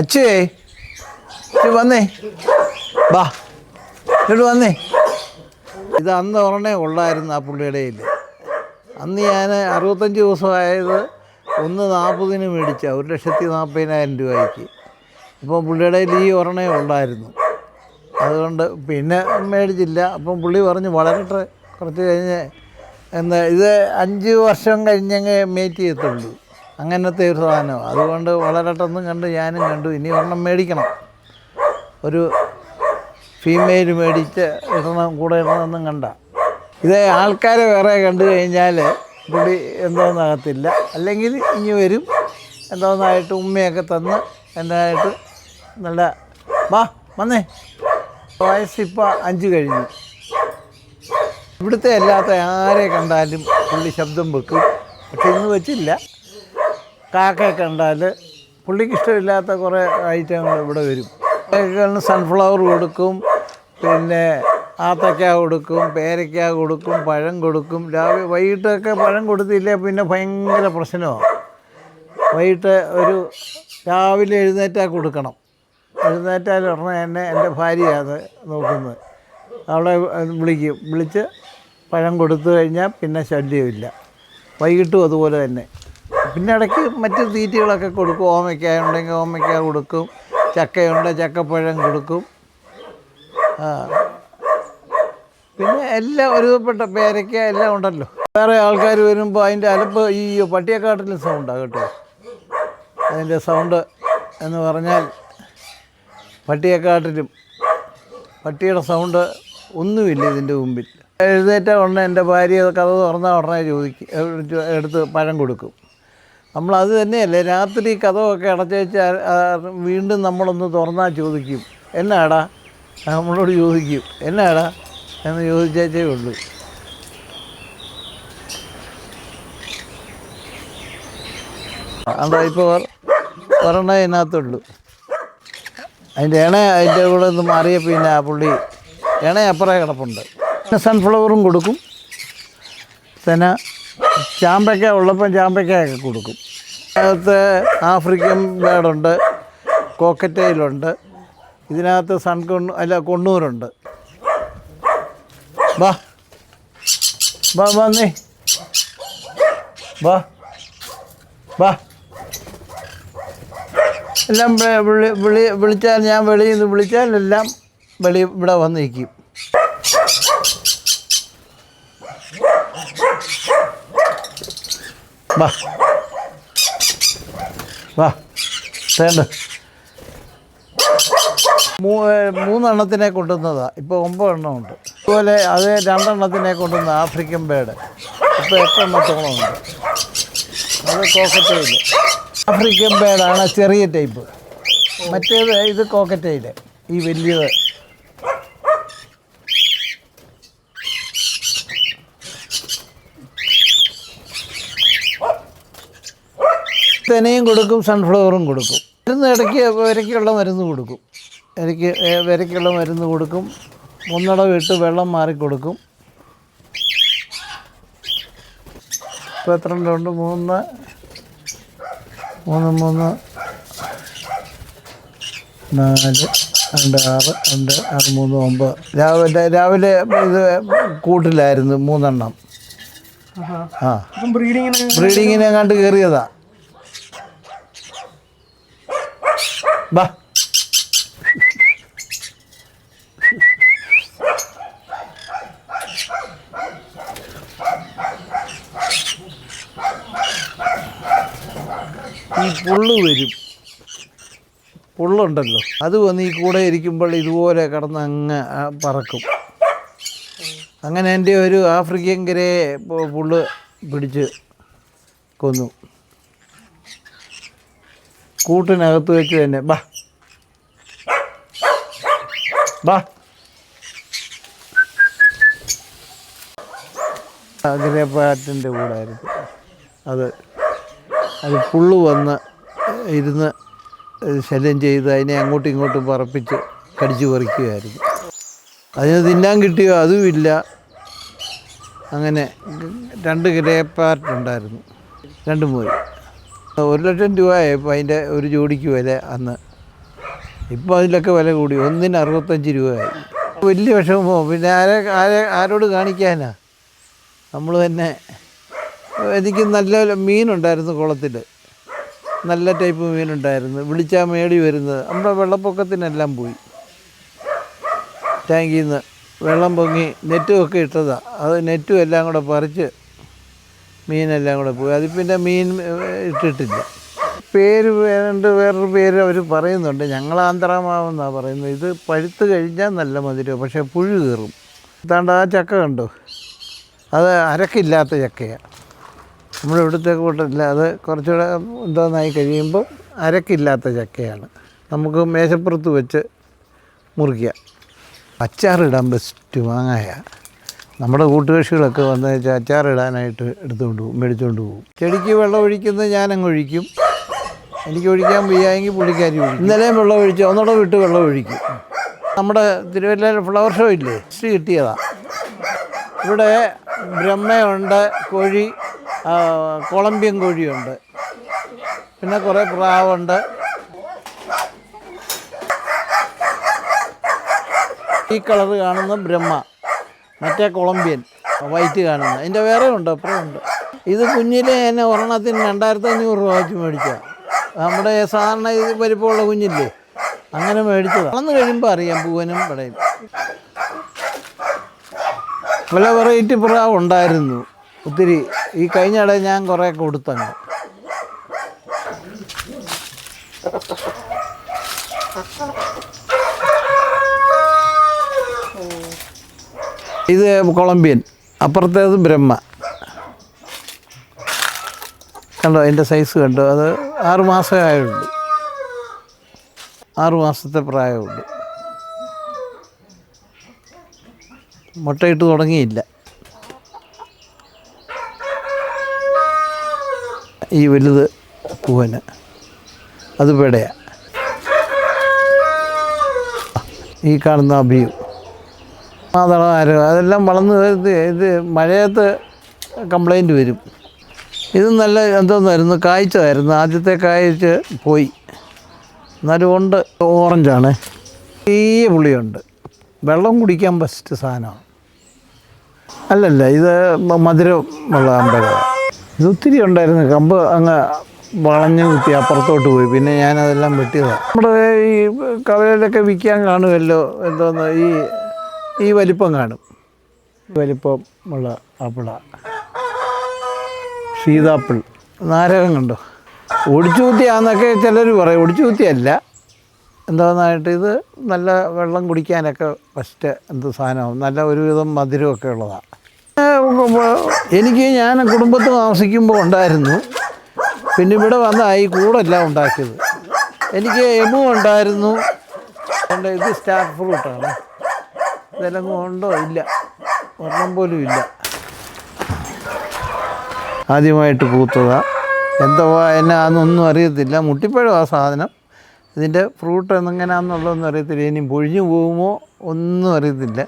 അച്ഛേ വന്നേ. വാ ഇങ്ങോട്ട് വന്നേ. ഇത് അന്ന് ഒരെണ്ണേ ഉള്ളായിരുന്നു ആ പുള്ളിയുടെ കയ്യിൽ. അന്ന് ഞാൻ അറുപത്തഞ്ച് ദിവസമായത് ഒന്ന് നാൽപ്പതിന് മേടിച്ച ഒരു ലക്ഷത്തി നാൽപ്പതിനായിരം രൂപയ്ക്ക്. ഇപ്പോൾ പുള്ളിയുടെ ഈ ഒരെണ്ണേ ഉള്ളായിരുന്നു. അതുകൊണ്ട് പിന്നെ മേടിച്ചില്ല. അപ്പം പുള്ളി പറഞ്ഞു വളരട്ടെ കുറച്ച് കഴിഞ്ഞ് എന്താ ഇത് അഞ്ച് വർഷം കഴിഞ്ഞങ്ങ് മേറ്റ് ചെയ്യത്തുള്ളൂ. അങ്ങനത്തെ ഒരു സാധനം. അതുകൊണ്ട് വളരട്ടെന്നും കണ്ട് ഞാനും കണ്ടു. ഇനി ഒരെണ്ണം മേടിക്കണം. ഒരു ഫീമെയിൽ മേടിച്ച് ഇടണം കൂടെ ഇടണമെന്നും കണ്ട. ഇത് ആൾക്കാരെ വേറെ കണ്ടു കഴിഞ്ഞാൽ പുള്ളി എന്തോന്നാകത്തില്ല അല്ലെങ്കിൽ ഇനി വരും. എന്തോന്നായിട്ട് ഉമ്മയൊക്കെ തന്ന് എന്നായിട്ട് നല്ല വാ വന്നേ. വയസ്സിപ്പോൾ അഞ്ച് കഴിഞ്ഞു. ഇവിടുത്തെ അല്ലാത്ത ആരെ കണ്ടാലും പുള്ളി ശബ്ദം വെക്കും. പക്ഷെ ഇന്ന് വെച്ചില്ല. കാക്കയെ ഉണ്ടായാൽ പുള്ളിക്ക് ഇഷ്ടമില്ലാത്ത കുറേ ഐറ്റങ്ങൾ ഇവിടെ വരും. കാക്കകളിന് സൺഫ്ലവർ കൊടുക്കും പിന്നെ ആത്തക്ക കൊടുക്കും പേരയ്ക്ക കൊടുക്കും പഴം കൊടുക്കും. രാവിലെ വൈകിട്ടൊക്കെ പഴം കൊടുത്തില്ലേ പിന്നെ ഭയങ്കര പ്രശ്നമാണ് വൈകിട്ട് ഒരു രാവിലെ എഴുന്നേറ്റാൽ കൊടുക്കണം. എഴുന്നേറ്റാൽ ഉടനെ എന്നെ എന്റെ ഭാര്യയാണ് നോക്കുന്നത്. അവളെ വിളിക്കും. വിളിച്ച് പഴം കൊടുത്തു കഴിഞ്ഞാൽ പിന്നെ ശല്യമില്ല. വൈകിട്ടും അതുപോലെ തന്നെ. പിന്നെ ഇടയ്ക്ക് മറ്റ് തീറ്റകളൊക്കെ കൊടുക്കും. ഓമയ്ക്ക ഉണ്ടെങ്കിൽ ഓമയ്ക്ക കൊടുക്കും. ചക്കയുണ്ട് ചക്കപ്പഴം കൊടുക്കും. പിന്നെ എല്ലാം ഒരുവിധപ്പെട്ട പേരയ്ക്ക എല്ലാം ഉണ്ടല്ലോ. വേറെ ആൾക്കാർ വരുമ്പോൾ അതിന്റെ അലപ്പ് ഈ പട്ടിയെക്കാട്ടിലും സൗണ്ടാണ് കേട്ടോ. അതിന്റെ സൗണ്ട് എന്ന് പറഞ്ഞാൽ പട്ടിയെക്കാട്ടിലും പട്ടിയുടെ സൗണ്ട് ഒന്നുമില്ല ഇതിന്റെ മുമ്പിൽ. എഴുന്നേറ്റ ഉടനെ എന്റെ ഭാര്യ കഥ തുറന്ന ഉടനെ ചോദിക്കും എടുത്ത് പഴം കൊടുക്കും. നമ്മളത് തന്നെയല്ലേ? രാത്രി കഥമൊക്കെ അടച്ചേച്ച് വീണ്ടും നമ്മളൊന്ന് തുറന്നാൽ ചോദിക്കും. എന്നാടാ? നമ്മളോട് ചോദിക്കും. എന്നാടാ? എന്ന് ചോദിച്ചേ ഉള്ളൂ. അതാ ഇപ്പോൾ ഒരെണ്ണ ഇതിനകത്തുള്ളൂ. അതിന്റെ ഇണ അതിന്റെ കൂടെ ഒന്ന് മാറിയ പിന്നെ ആ പുള്ളി ഇണ അപ്പുറേ കിടപ്പുണ്ട്. പിന്നെ സൺഫ്ലവറും കൊടുക്കും. പിന്നെ ചാമ്പയ്ക്ക ഉള്ളപ്പം ചാമ്പയ്ക്കയൊക്കെ കൊടുക്കും. അതിനകത്ത് ആഫ്രിക്കൻ ബേഡുണ്ട് കോക്കറ്റയിലുണ്ട് ഇതിനകത്ത് സൺ കൊണ്ണു അല്ല കൊണ്ണൂരുണ്ട്. വാ. വാ വന്നേ വാ. വാ. എല്ലാം വിളി വിളി വിളിച്ചാൽ ഞാൻ വെളിയിൽ നിന്ന് വിളിച്ചാൽ എല്ലാം വെളി ഇവിടെ വന്നിരിക്കും. നിൽക്കും വാ. വാ വേണ്ട മൂന്നെണ്ണത്തിനെ കൊണ്ടുവന്നതാണ് ഇപ്പോൾ ഒമ്പത് എണ്ണം ഉണ്ട്. അതുപോലെ അത് രണ്ടെണ്ണത്തിനെ കൊണ്ടുവന്ന ആഫ്രിക്കൻ ബേഡ് ഇപ്പോൾ എട്ടെണ്ണത്തോളം ഉണ്ട്. അത് കോക്കറ്റയിൽ ആഫ്രിക്കൻ ബേഡാണ് ചെറിയ ടൈപ്പ് മറ്റേത് ഇത് കോക്കറ്റയിൽ ഈ വലിയത്. തെനയും കൊടുക്കും സൺഫ്ലവറും കൊടുക്കും. മരുന്ന് ഇടയ്ക്ക് വിരയ്ക്കുള്ള മരുന്ന് കൊടുക്കും. എനിക്ക് വിരയ്ക്കുള്ള മരുന്ന് കൊടുക്കും. ഒന്നട ഇട്ട് വെള്ളം മാറി കൊടുക്കും. ഇപ്പോൾ എത്ര ഉണ്ട്? മൂന്ന് മൂന്ന് മൂന്ന് നാല് രണ്ട് ആറ് രണ്ട് ആറ് മൂന്ന് ഒമ്പത്. രാവിലെ രാവിലെ ഇത് കൂട്ടിലായിരുന്നു മൂന്നെണ്ണം. ആ. ബ്രീഡിങ്ങിന് ബ്രീഡിങ്ങിനെ കണ്ട് ബാ. ഈ പുള്ളു വരും. പുള്ളുണ്ടല്ലോ. അത് വന്ന് ഈ കൂടെ ഇരിക്കുമ്പോൾ ഇതുപോലെ കിടന്ന് അങ്ങ് പറക്കും. അങ്ങനെ എന്റെ ഒരു ആഫ്രിക്കൻ കരയെ പുള്ള് പിടിച്ച് കൊന്നു. കൂട്ടിനകത്ത് വെച്ച് തന്നെ. ബാ. ബാ. അഗ്രപാറ്റിന്റെ കൂടായിരുന്നു അത് അത് പുള്ളു വന്ന് ഇരുന്ന് ശല്യം ചെയ്ത് അതിനെ അങ്ങോട്ടും ഇങ്ങോട്ടും പറപ്പിച്ച് കടിച്ചു പറിക്കുകയായിരുന്നു. അതിന് തിന്നാൻ കിട്ടിയോ? അതുമില്ല അങ്ങനെ രണ്ട് ഗ്രേപ്പാർട്ട് ഉണ്ടായിരുന്നു. രണ്ട് മൂന്ന് ഒരു ലക്ഷം രൂപയായപ്പോൾ അതിന്റെ ഒരു ജോഡിക്ക് വില അന്ന്. ഇപ്പോൾ അതിലൊക്കെ വില കൂടി. ഒന്നിന് അറുപത്തഞ്ച് രൂപയായി. വലിയ വിഷമമോ? പിന്നെ ആരെ ആരെ ആരോട് കാണിക്കാനാ? നമ്മൾ തന്നെ. എനിക്ക് നല്ല മീനുണ്ടായിരുന്നു കുളത്തിൽ. നല്ല ടൈപ്പ് മീനുണ്ടായിരുന്നു. വിളിച്ചാൽ മേടി വരുന്നത്. നമ്മുടെ വെള്ളപ്പൊക്കത്തിനെല്ലാം പോയി. ടാങ്കിൽ നിന്ന് വെള്ളം പൊങ്ങി നെറ്റുമൊക്കെ ഇട്ടതാണ് അത് നെറ്റും എല്ലാം കൂടെ പറിച്ച് മീനെല്ലാം കൂടെ പോയി. അതിൽ പിന്നെ മീൻ ഇട്ടിട്ടില്ല. പേര് വേണ്ട വേറൊരു പേര് അവർ പറയുന്നുണ്ട്. ഞങ്ങൾ ആന്ധ്രാമാവെന്നാണ് പറയുന്നത്. ഇത് പഴുത്ത് കഴിഞ്ഞാൽ നല്ല മധുരം പക്ഷേ പുഴു കയറും താണ്ട് ആ ചക്ക കണ്ടോ? അത് അരക്കില്ലാത്ത ചക്കയാണ് നമ്മുടെ ഇവിടുത്തെ കൂട്ടല്ല അത് കുറച്ചുകൂടെ എന്താന്നായി കഴിയുമ്പോൾ അരക്കില്ലാത്ത ചക്കയാണ്. നമുക്ക് മേശപ്പുറത്ത് വെച്ച് മുറിക്കുക അച്ചാറിടാൻ ബെസ്റ്റ് മാങ്ങായ. നമ്മുടെ കൂട്ടുകക്ഷികളൊക്കെ വന്ന് വെച്ചാൽ അച്ചാറിടാനായിട്ട് എടുത്തുകൊണ്ട് പോകും മേടിച്ചുകൊണ്ട് പോകും. ചെടിക്ക് വെള്ളം ഒഴിക്കുന്നത് ഞാനങ്ങ് ഒഴിക്കും. എനിക്ക് ഒഴിക്കാൻ വയ്യായെങ്കിൽ പുള്ളിക്കാരി ഒഴിക്കും. ഇന്നലെയും വെള്ളം ഒഴിച്ച് ഒന്നോടെ വിട്ട് വെള്ളം ഒഴിക്കും. നമ്മുടെ തിരുവല്ലയിൽ ഫ്ലവർ ഷോ ഇല്ലേ? ഹിസ്റ്ററി കിട്ടിയതാണ് ഇവിടെ ബ്രഹ്മയുണ്ട് കോഴി കൊളംബിയൻ കോഴിയുണ്ട്. പിന്നെ കുറേ പ്രാവുണ്ട്. ഈ കളർ കാണുന്ന ബ്രഹ്മ. മറ്റേ കൊളംബിയൻ. വൈറ്റ് കാണുന്ന. അതിന്റെ വേറെ ഉണ്ട് അപ്പുറം ഉണ്ട്. ഇത് കുഞ്ഞിലെ എന്നെ ഒരെണ്ണത്തിന് രണ്ടായിരത്തി അഞ്ഞൂറ് രൂപ വെച്ച് മേടിച്ച. നമ്മുടെ സാധാരണ ഇത് വലിപ്പമുള്ള കുഞ്ഞില്ലേ? അങ്ങനെ മേടിച്ചത്. വളർന്നു കഴിയുമ്പോൾ അറിയാം പൂവനും പടയും. പല വെറൈറ്റി പ്രാവ് ഉണ്ടായിരുന്നു. ഒത്തിരി. ഈ കഴിഞ്ഞ ഇടയിൽ ഞാൻ കുറേ കൊടുത്തങ്ങ് ഇത് കൊളംബിയൻ അപ്പുറത്തേത് ബ്രഹ്മ. കണ്ടോ അതിന്റെ സൈസ് കണ്ടോ അത് ആറ് മാസമേ ആയുള്ളൂ. ആറ് മാസത്തെ പ്രായമുള്ളൂ. മുട്ടയിട്ട് തുടങ്ങിയില്ല. ഈ വലുത് പൂവന് അത് പേടയാ. ഈ കാണുന്ന അഭിയു മാതളാരം അതെല്ലാം വളർന്ന് ഇത് മഴയത്ത് കംപ്ലൈന്റ് വരും. ഇത് നല്ല എന്തോന്നായിരുന്നു? കായ്ച്ചതായിരുന്നു ആദ്യത്തെ കായ്ച്ച് പോയി. എന്നാലും ഉണ്ട്. ഓറഞ്ചാണ് ചെറിയ പുളിയുണ്ട്. വെള്ളം കുടിക്കാൻ ബെസ്റ്റ് സാധനമാണ്. അല്ലല്ല ഇത് മധുരം ഉള്ള അമ്പലമാണ് ഇത് ഒത്തിരി ഉണ്ടായിരുന്നു. കമ്പ് അങ്ങ് വളഞ്ഞ് കുത്തി അപ്പുറത്തോട്ട് പോയി. പിന്നെ ഞാനതെല്ലാം വെട്ടിയതാണ് നമ്മുടെ ഈ കവലയിലൊക്കെ വിൽക്കാൻ കാണുമല്ലോ എന്തോന്ന്? ഈ ഈ വലിപ്പം കാണും. ഈ വലിപ്പം ഉള്ള ആപ്പിള സീതാപ്പിൾ. നാരകം കണ്ടോ? ഒടിച്ചുകുത്തിയാന്നൊക്കെ ചിലർ പറയും. ഒടിച്ചുകുത്തിയല്ല. എന്താണെന്നായിട്ട് ഇത് നല്ല വെള്ളം കുടിക്കാനൊക്കെ ഫസ്റ്റ് എന്ത് സാധനമാവും. നല്ല ഒരുവിധം മധുരമൊക്കെ ഉള്ളതാണ് എനിക്ക് ഞാൻ കുടുംബത്ത് താമസിക്കുമ്പോൾ ഉണ്ടായിരുന്നു. പിന്നെ ഇവിടെ വന്നായി കൂടെല്ലാം ഉണ്ടാക്കിയത്. എനിക്ക് എമു ഉണ്ടായിരുന്നു. ഇത് സ്റ്റാർ ഫ്രൂട്ടാണ്. ഇതെല്ലാം ഉണ്ടോ? ഇല്ല. ഒരെണ്ണം പോലും ഇല്ല. ആദ്യമായിട്ട് പൂത്തതാ. എന്തോ എന്നാന്നൊന്നും അറിയത്തില്ല. മുട്ടിപ്പഴം ആ സാധനം. ഇതിന്റെ ഫ്രൂട്ട് എന്നെങ്ങനെയാണെന്നുള്ളതൊന്നും അറിയത്തില്ല. ഇനി പൊഴിഞ്ഞു പോകുമോ ഒന്നും അറിയത്തില്ല.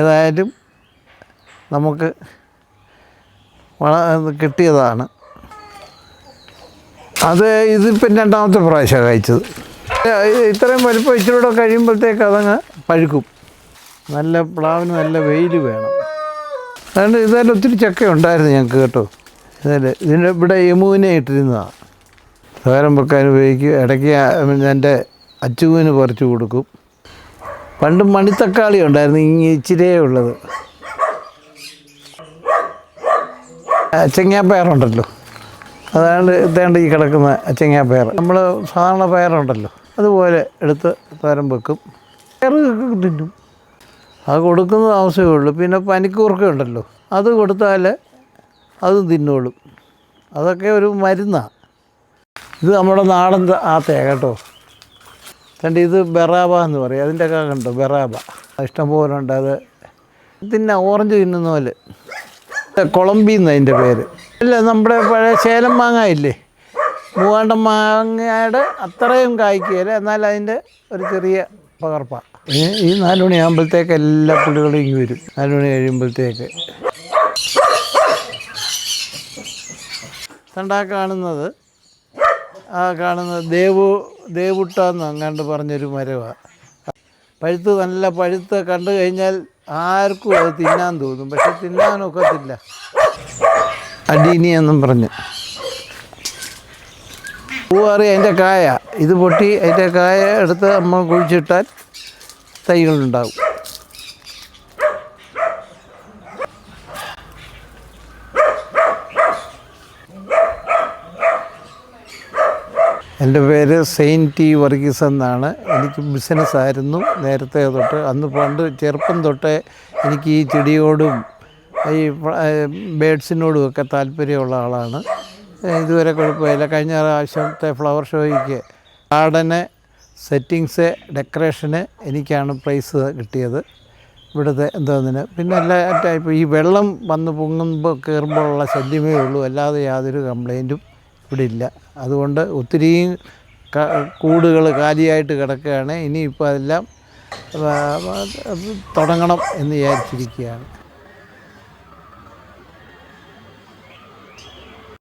ഏതായാലും നമുക്ക് വള കിട്ടിയതാണ്. അത് ഇതിപ്പം രണ്ടാമത്തെ പ്രാവശ്യമാണ് കഴിച്ചത്. ഇത് ഇത്രയും വലിപ്പം ഇച്ചിരി കൂടെ കഴിയുമ്പോഴത്തേക്ക് അതങ്ങ് പഴുക്കും. നല്ല പ്ലാവിന് നല്ല വെയിൽ വേണം. അതുകൊണ്ട് ഇതായാലും ഒത്തിരി ചക്ക ഉണ്ടായിരുന്നു ഞങ്ങൾക്ക് കേട്ടോ. ഇതല്ലേ ഇതിന്റെ ഇവിടെ യമുവിനെ ഇട്ടിരുന്നതാണ് തോരൻ വെക്കാൻ ഉപയോഗിക്കും. ഇടയ്ക്ക് എന്റെ അച്ചുവിന് പറിച്ചു കൊടുക്കും. പണ്ട് മണിത്തക്കാളി ഉണ്ടായിരുന്നു. ഇങ്ങനെ ഇച്ചിരേ ഉള്ളത്. അച്ചങ്ങാപ്പയറുണ്ടല്ലോ അതാണ് ഇതേണ്ട ഈ കിടക്കുന്ന അച്ചങ്ങാപ്പയർ നമ്മൾ സാധാരണ പയറുണ്ടല്ലോ. അതുപോലെ എടുത്ത് തോരം വെക്കും. പയറൊക്കെ തിന്നും. അത് കൊടുക്കുന്നത് ആവശ്യമേ ഉള്ളൂ പിന്നെ പനിക്കൂർക്കുണ്ടല്ലോ അത് കൊടുത്താൽ അത് തിന്നോളും. അതൊക്കെ ഒരു മരുന്നാണ് ഇത് നമ്മുടെ നാടൻ ആത്തയാണ് ആത്തയാ കേട്ടോ. കണ്ട് ഇത് ബെറാബ എന്ന് പറയും. അതിന്റെ ഒക്കെ കണ്ടോ? ബെറാബ. ഇഷ്ടംപോലെ ഉണ്ട് അത്. തിന്ന ഓറഞ്ച് തിന്നുന്ന പോലെ. കൊളമ്പി എന്ന് അതിന്റെ പേര്. അല്ല നമ്മുടെ പഴയ ശേലം മാങ്ങ ഇല്ലേ? മൂവാണ്ടം മാങ്ങയുടെ അത്രയും കായ്ക്കുകയില്ല എന്നാൽ അതിന്റെ ഒരു ചെറിയ പകർപ്പാണ് ഈ നാല് മണിയാകുമ്പോഴത്തേക്ക് എല്ലാ പുള്ളികളും ഇങ്ങ് വരും. നാല് മണി കഴിയുമ്പോഴത്തേക്ക്. തണ്ടാ കാണുന്നത്? ആ കാണുന്നത് ദേവു ദേവുട്ട എന്ന് അങ്ങാണ്ട് പറഞ്ഞൊരു മരമാണ് പഴുത്ത് നല്ല പഴുത്ത് കണ്ടു കഴിഞ്ഞാൽ ആർക്കും അത് തിന്നാൻ തോന്നും. പക്ഷെ തിന്നാനൊക്കത്തില്ല. അടീനി എന്നും പറഞ്ഞ്. പൂവാറി അതിന്റെ കായ. ഇത് പൊട്ടി അതിന്റെ കായ എടുത്ത് നമ്മൾ കുഴിച്ചിട്ടാൽ തൈകളുണ്ടാവും. എന്റെ പേര് സെയിൻ ടി വർഗീസ് എന്നാണ്. എനിക്ക് ബിസിനസ്സായിരുന്നു നേരത്തെ തൊട്ട്. അന്ന് പണ്ട് ചെറുപ്പം തൊട്ടേ എനിക്ക് ഈ ചെടിയോടും ഈ ബേഡ്സിനോടും ഒക്കെ താല്പര്യമുള്ള ആളാണ്. ഇതുവരെ കുഴപ്പമില്ല. കഴിഞ്ഞ പ്രാവശ്യത്തെ ഫ്ലവർ ഷോയ്ക്ക് ഗാർഡന് സെറ്റിങ്സ് ഡെക്കറേഷന് എനിക്കാണ് പ്രൈസ് കിട്ടിയത്. ഇവിടുത്തെ എന്തോന്നിന് പിന്നെ എല്ലാ ടൈപ്പ് ഈ വെള്ളം വന്ന് പൊങ്ങുമ്പോൾ കയറുമ്പോഴുള്ള ശല്യമേ ഉള്ളൂ. അല്ലാതെ യാതൊരു കംപ്ലൈന്റും ഇവിടെ ഇല്ല. അതുകൊണ്ട് ഒത്തിരിയും കൂടുകൾ കാലിയായിട്ട് കിടക്കുകയാണ്. ഇനിയിപ്പോൾ അതെല്ലാം തുടങ്ങണം എന്ന് വിചാരിച്ചിരിക്കുകയാണ്.